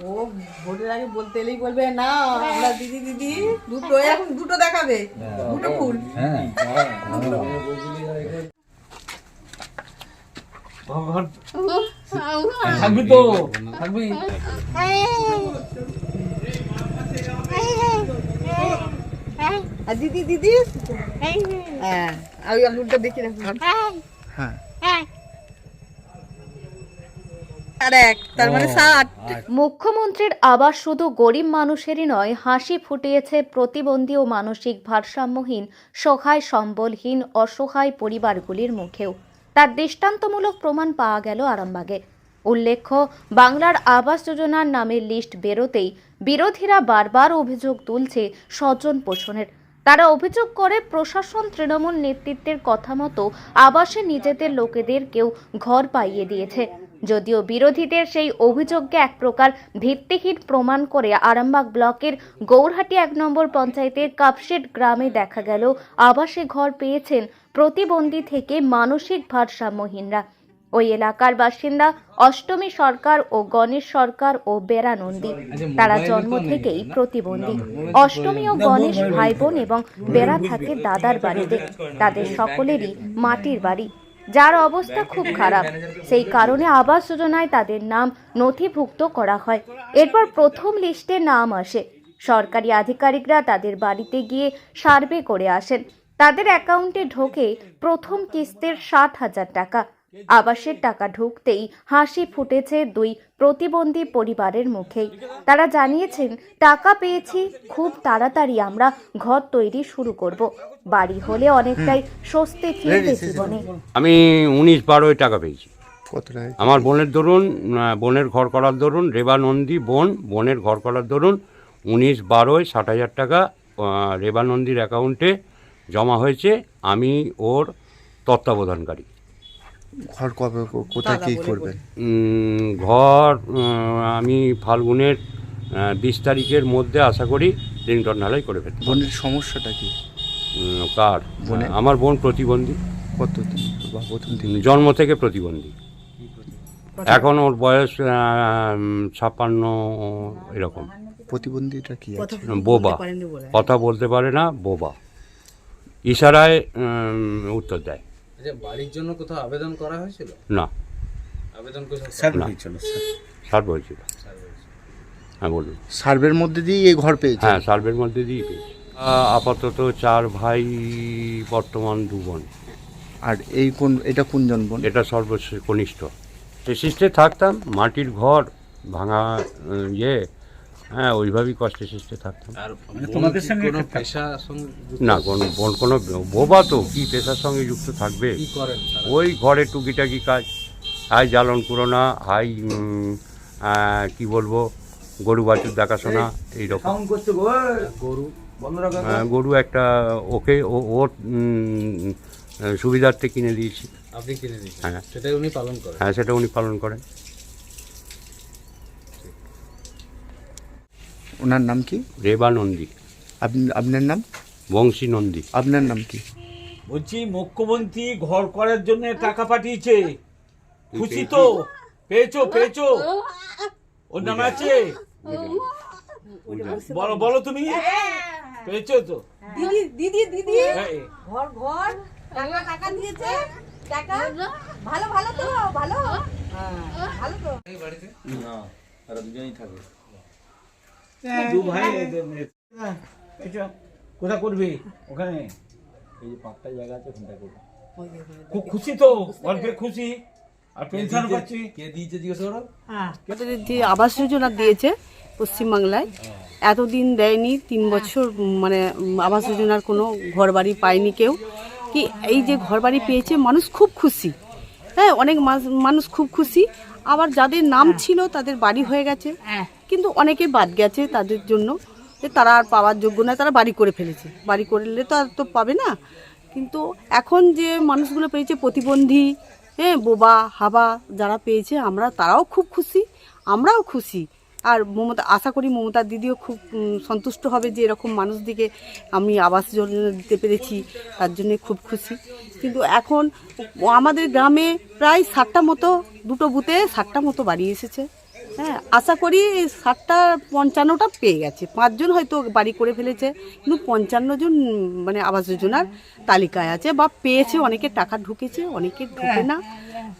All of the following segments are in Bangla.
ও ভোটের আগে বলতে এলেই বলবে না আমরা দিদি দিদি দুটো এখন দুটো দেখাবে দুটো ফুল। হ্যাঁ। থাকবি তো থাকবি। আর দিদি দিদি? হ্যাঁ। আমি আলুটা দেখি রাখুন হ্যাঁ। আর এক তার মানে ষাট। মুখ্যমন্ত্রীর আবাস শুধু গরিব মানুষেরই নয় হাসি ফুটিয়েছে প্রতিবন্ধী ও মানসিক ভারসাম্যহীন সহায় সম্বলহীন অসহায় পরিবারগুলির মুখেও। তার দৃষ্টান্তমূলক প্রমাণ পাওয়া গেল আরামবাগে। উল্লেখ্য বাংলার আবাস যোজনার নামের লিস্ট বেরোতেই বিরোধীরা বারবার অভিযোগ তুলছে স্বজন পোষণের। তারা অভিযোগ করে প্রশাসন তৃণমূল নেতৃত্বের কথা মতো আবাসে নিজেদের লোকেদের কেউ ঘর পাইয়ে দিয়েছে। যদিও বিরোধীদের সেই অভিযোগকে এক প্রকার ভিত্তিহীন প্রমাণ করে আরামবাগ ব্লকের গৌরহাটি এক নম্বর পঞ্চায়েতের কাপশেট গ্রামে দেখা গেল আবাসে ঘর পেয়েছেন প্রতিবন্ধী থেকে মানসিক ভারসাম্যহীনরা। ওই এলাকার বাসিন্দা অষ্টমী সরকার ও গণেশ সরকার ও বেড়া নন্দী। তারা জন্ম থেকেই প্রতিবন্ধী। অষ্টমী ও গণেশ ভাই বোন এবং বেড়া থাকে দাদার বাড়িতে। তাদের সকলেরই মাটির বাড়ি। যার অবস্থা খুব খারাপ। সেই কারণে আবাস যোজনায় তাদের নাম নথিভুক্ত করা হয়। এরপর প্রথম লিস্টে নাম আসে। সরকারি আধিকারিকরা তাদের বাড়িতে গিয়ে সার্ভে করে আসেন। তাদের অ্যাকাউন্টে ঢোকে প্রথম কিস্তের সাত হাজার টাকা। আবাসের টাকা ঢুকতেই হাসি ফুটেছে দুই প্রতিবন্ধী পরিবারের মুখেই তারা জানিয়েছেন টাকা পেয়েছি খুব তাড়াতাড়ি আমরা ঘর তৈরি শুরু করব। বাড়ি হলে অনেকটাই স্বস্তি ফিরবে জীবনে। আমি উনিশ বারোয় টাকা পেয়েছি। আমার বোনের দরুন আহ, বোনের ঘর করার দরুন রেবা নন্দী বোন বোনের ঘর করার দরুন উনিশ বারোয় ষাট হাজার টাকা রেবা নন্দীর অ্যাকাউন্টে জমা হয়েছে। আমি ওর তত্ত্বাবধানকারী। ঘর কবে কোথায় কি করবেন? ঘর আমি ফাল্গুনের বিশ তারিখের মধ্যে আশা করি লিংটন ঢালাই করে ফেলতে বোনের সমস্যাটা কি? কার? আমার বোন প্রতিবন্ধী। কত দিন প্রথম দিন? জন্ম থেকে প্রতিবন্ধী। এখন ওর বয়স আহ, ছাপ্পান্ন এরকম। প্রতিবন্ধীটা কি বোবা। কথা বলতে পারে না বোবা। ইশারায় উত্তর দেয়। আচ্ছা বাড়ির জন্য কোথাও আবেদন করা হয়েছিল? না। আবেদন কোথাও না। সার বলছিল হ্যাঁ বলুন। সার্ভের মধ্যে দিয়ে এই ঘর পেয়েছে? হ্যাঁ সার্ভের মধ্যে দিয়েই পেয়েছি। আপাতত চার ভাই বর্তমান দু বোন। আর এই কোন এটা কোন জন বোন? এটা সর্বশেষ কনিষ্ঠ। সৃষ্টে থাকতাম মাটির ঘর ভাঙা ইয়ে হ্যাঁ ওইভাবেই কষ্টে সৃষ্টে থাকতাম। আর তোমাদের সঙ্গে কোনো পেশা সঙ্গে না কোনো বোন কোনো বোবা তো কি পেশার সঙ্গে যুক্ত থাকবে? কি করেন তারা? ওই ঘরে টুকিটাকি কাজ। হাই জ্বালন কুরোনা হাই উম, আহ, কি বলব গরু বাছুর দেখাশোনা এইরকম। গরু। আহ, গরু একটা ওকে ও- ওর উম, সুবিধার্থে কিনে দিয়েছি। আপনি কিনে দিচ্ছেন হ্যাঁ। সেটাই উনি পালন করেন। হ্যাঁ সেটা উনি পালন করেন। ওনার নাম কি? রেবা নন্দী। আপনি আপনার নাম? বংশী নন্দী। আপনার নাম কি? বলছি মুখ্যমন্ত্রী ঘর করার জন্য টাকা পাঠিয়েছে। খুশি তো? পেয়েছ পেয়েছ? ওর নাম আছে? বলো বলো তুমি। পেয়েছ তো? দিদি দিদি দিদি। হ্যাঁ, ঘর ঘর টাকা টাকা দিয়েছে। টাকা? ভালো ভালো তো ভালো। হ্যাঁ, ভালো তো। দু ভাই এদের মেয়ে। হ্যাঁ, পেয়েছ? কোথায় করবি? খুব খুশি তো অল্পে খুশি। আর পেনশন পাচ্ছি। আমাদের যে আবাস যোজনা দিয়েছে পশ্চিমবাংলায়। এতদিন দেয়নি তিন বছর মানে আবাস যোজনার কোনো ঘর বাড়ি পায়নি কেউ। কি এই যে ঘর বাড়ি পেয়েছে মানুষ খুব খুশি। হ্যাঁ অনেক মানুষ খুব খুশি। আবার যাদের নাম ছিল তাদের বাড়ি হয়ে গেছে। কিন্তু অনেকে বাদ গেছে তাদের জন্য যে তারা আর পাওয়ার যোগ্য নয়, তারা বাড়ি করে ফেলেছে। বাড়ি করলে তো আর তো পাবে না। কিন্তু এখন যে মানুষগুলো পেয়েছে প্রতিবন্ধী হ্যাঁ বোবা, হাবা যারা পেয়েছে, আমরা তারাও খুব খুশি, আমরাও খুশি। আর মমতা, আশা করি মমতা দিদিও খুব সন্তুষ্ট হবে যে এরকম মানুষদিকে আমি আবাস যোজনা দিতে পেরেছি, তার জন্য খুব খুশি। কিন্তু এখন আমাদের গ্রামে প্রায় ষাটটা মতো, দুটো বুথে ষাটটা মতো বাড়ি এসেছে। হ্যাঁ আশা করি সাতটা পঞ্চান্নটা পেয়ে গেছে। পাঁচজন হয়তো বাড়ি করে ফেলেছে, কিন্তু পঞ্চান্ন জন মানে আবাস যোজনার তালিকায় আছে বা পেয়েছে, অনেকে টাকা ঢুকেছে, অনেকে ঢোকে না।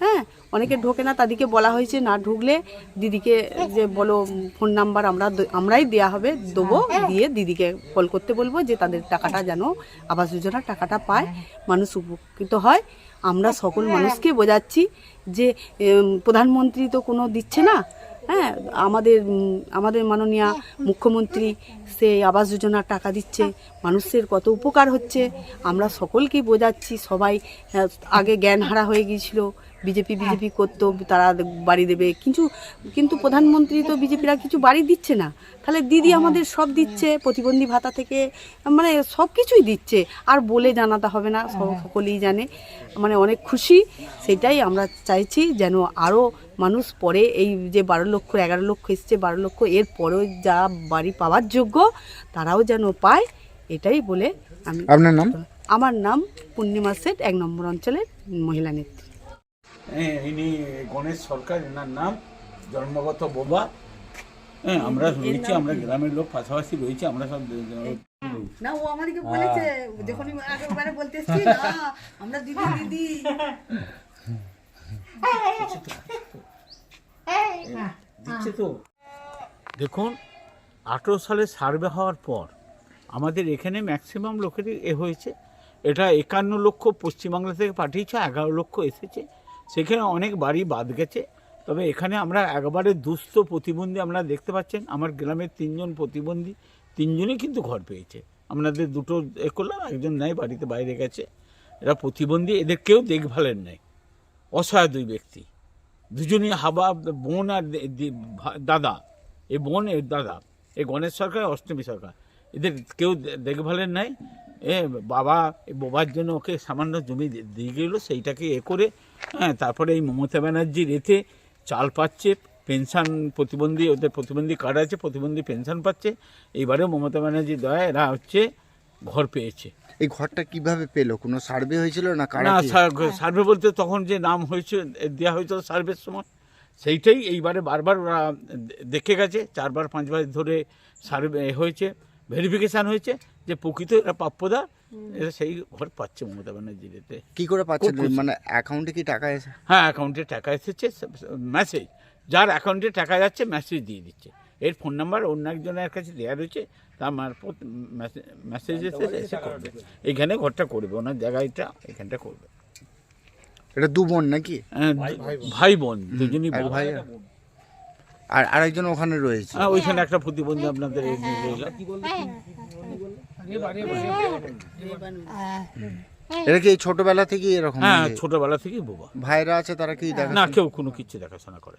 হ্যাঁ অনেকে ঢোকে না, তাদেরকে বলা হয়েছে না ঢুকলে দিদিকে যে বলো ফোন নাম্বার আমরা আমরাই দেয়া হবে, দেবো, দিয়ে দিদিকে কল করতে বলব যে তাদের টাকাটা যেন আবাস যোজনার টাকাটা পায়, মানুষ উপকৃত হয়। আমরা সকল মানুষকে বোঝাচ্ছি যে প্রধানমন্ত্রী তো কোনো দিচ্ছে না হ্যাঁ আমাদের আমাদের মাননীয় মুখ্যমন্ত্রী সে আবাস যোজনার টাকা দিচ্ছে, মানুষের কত উপকার হচ্ছে। আমরা সকলকেই বোঝাচ্ছি, সবাই আগে জ্ঞান হারা হয়ে গিয়েছিল। বিজেপি বিজেপি করতো তারা বাড়ি দেবে। কিন্তু কিন্তু প্রধানমন্ত্রী তো বিজেপিরা কিছু বাড়ি দিচ্ছে না। তাহলে দিদি আমাদের সব দিচ্ছে প্রতিবন্ধী ভাতা থেকে মানে সব কিছুই দিচ্ছে। আর বলে জানাতে হবে না সব- সকলেই জানে। মানে অনেক খুশি সেটাই আমরা চাইছি যেন আরও মানুষ পরে এই যে বারো লক্ষ এগারো লক্ষ এসছে বারো লক্ষ এর পরেও যা বাড়ি পাওয়ার যোগ্য তারাও যেন পায় এটাই বলে আমি আপনার নাম? আমার নাম পূর্ণিমা সেট এক নম্বর অঞ্চলের মহিলা নেত্রী। হ্যাঁ ইনি গণেশ সরকার এনার নাম জন্মগত বোবা। হ্যাঁ আমরা রয়েছি আমরা গ্রামের লোক পাশাপাশি রয়েছি আমরা সব না ও আমাদেরকে বলেছে যখনই আগেবারে বলতে এসছি না আমরা দিদি দিদি। দিচ্ছে তো। দেখুন আঠেরো সালে সার্ভে হওয়ার পর আমাদের এখানে ম্যাক্সিমাম লোকেরই এ হয়েছে। এটা একান্ন লক্ষ পশ্চিমবাংলা থেকে পাঠিয়েছে এগারো লক্ষ এসেছে। সেখানে অনেক বাড়ি বাদ গেছে। তবে এখানে আমরা একবারে দুস্থ প্রতিবন্ধী আমরা দেখতে পাচ্ছেন। আমার গ্রামের তিনজন প্রতিবন্ধী, তিনজনই কিন্তু ঘর পেয়েছে। আপনাদের দুটো এ করলাম, একজন নাই, বাড়িতে বাইরে গেছে। এরা প্রতিবন্ধী, এদের কেউ দেখভালের নেই। অসহায় দুই ব্যক্তি। দুজনই হাবা, বোন আর দাদা। এ বোন এর দাদা। এ গণেশ সরকার, অষ্টমী সরকার। এদের কেউ দেখভালের নাই। বাবা এই বাবার জন্য ওকে সামান্য জমি দিয়ে গেল সেইটাকে এ করে হ্যাঁ তারপরে এই মমতা ব্যানার্জির এতে চাল পাচ্ছে পেনশন প্রতিবন্ধী ওদের প্রতিবন্ধী কার্ড আছে প্রতিবন্ধী পেনশন পাচ্ছে এইবারে মমতা ব্যানার্জির দয়া এরা হচ্ছে ঘর পেয়েছে। এই ঘরটা কীভাবে পেল? কোনো সার্ভে হয়েছিল না কারা না সার্ভে বলতে তখন যে নাম হয়েছে দেওয়া হয়েছিল সার্ভের সময় সেইটাই এইবারে বারবার ওরা দেখে গেছে চারবার পাঁচবার ধরে সার্ভে হয়েছে। ভেরিফিকেশান হয়েছে যে প্রকৃত এরা প্রাপ্যদা এরা সেই ঘর পাচ্ছে মমতা ব্যানার্জির এতে কি করে পাচ্ছে? মানে অ্যাকাউন্টে কি টাকা এসে হ্যাঁ অ্যাকাউন্টে টাকা এসেছে মেসেজ যার অ্যাকাউন্টে টাকা যাচ্ছে মেসেজ দিয়ে দিচ্ছে। এর ফোন নাম্বার অন্য একজনের কাছে দেওয়া রয়েছে তার মারফত মেসেজ এসে এসে করবে। এইখানে ঘরটা করবে ওনার জায়গাটা এখানটা করবে। এটা দু বোন নাকি? হ্যাঁ, ভাই বোন। দুজনই ভাই। আর আরেকজন ওখানে রয়েছে। হ্যাঁ ওইখানে একটা প্রতিবন্ধী আপনাদের এই নিয়ে এটা কি এই ছোটবেলা থেকেই এরকম হ্যাঁ ছোটবেলা থেকেই বোবা। ভাইরা আছে তারা কি দেখা না কেউ কোনো কিছু দেখাশোনা করে